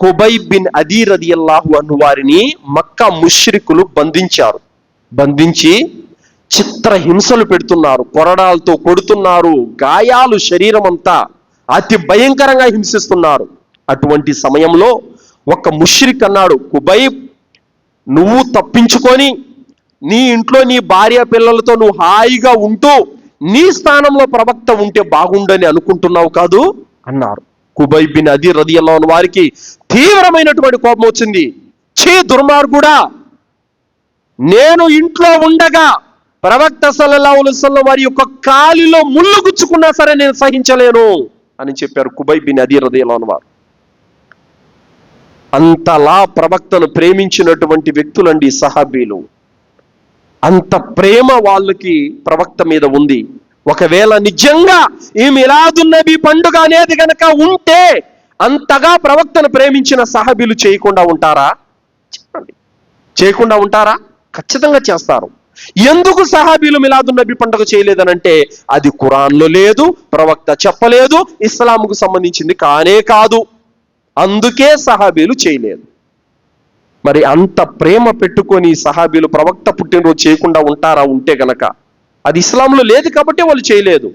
కుబై bin అదీర్ అదియల్లాహు అను వారిని మక్కా ముష్రికులు బంధించారు. బంధించి చిత్ర హింసలు పెడుతున్నారు కొరడాలతో కొడుతున్నారు గాయాలు శరీరం అంతా అతి భయంకరంగా హింసిస్తున్నారు. అటువంటి సమయంలో ఒక ముష్రిక్ అన్నాడు కుబై నువ్వు తప్పించుకొని నీ ఇంట్లో నీ భార్య పిల్లలతో నువ్వు హాయిగా ఉంటూ నీ స్థానంలో ప్రవక్త ఉంటే బాగుండని అనుకుంటున్నావు కాదు? అన్నారు. కుబై బిన్ అది రదియల్లో వారికి తీవ్రమైనటువంటి కోపం వచ్చింది. చే దుర్మార్గుడా నేను ఇంట్లో ఉండగా ప్రవక్త సల్లల్లాహు వారి యొక్క కాలిలో ముళ్ళు గుచ్చుకున్నా సరే నేను సహించలేను అని చెప్పారు కుబై బిన్ అదీ రదియలోని వారు. అంతలా ప్రవక్తను ప్రేమించినటువంటి వ్యక్తులండి సహాబీలు. అంత ప్రేమ వాళ్ళకి ప్రవక్త మీద ఉంది. ఒకవేళ నిజంగా ఈ మిలాదున్నబీ పండుగ అనేది గనక ఉంటే అంతగా ప్రవక్తను ప్రేమించిన సహాబీలు చేయకుండా ఉంటారా? చెప్పండి. చేయకుండా ఉంటారా? ఖచ్చితంగా చేస్తారు. ఎందుకు సహాబీలు మిలాదున్నబి పండుగ చేయలేదనంటే అది కురాన్లో లేదు ప్రవక్త చెప్పలేదు ఇస్లాంకు సంబంధించింది కానే కాదు. అందుకే సహాబీలు చేయలేదు. మరి అంత ప్రేమ పెట్టుకొని సహాబీలు ప్రవక్త పుట్టినరోజు చేయకుండా ఉంటారా ఉంటే గనక? అది ఇస్లాంలో లేదు కాబట్టి వాళ్ళు చేయలేదు.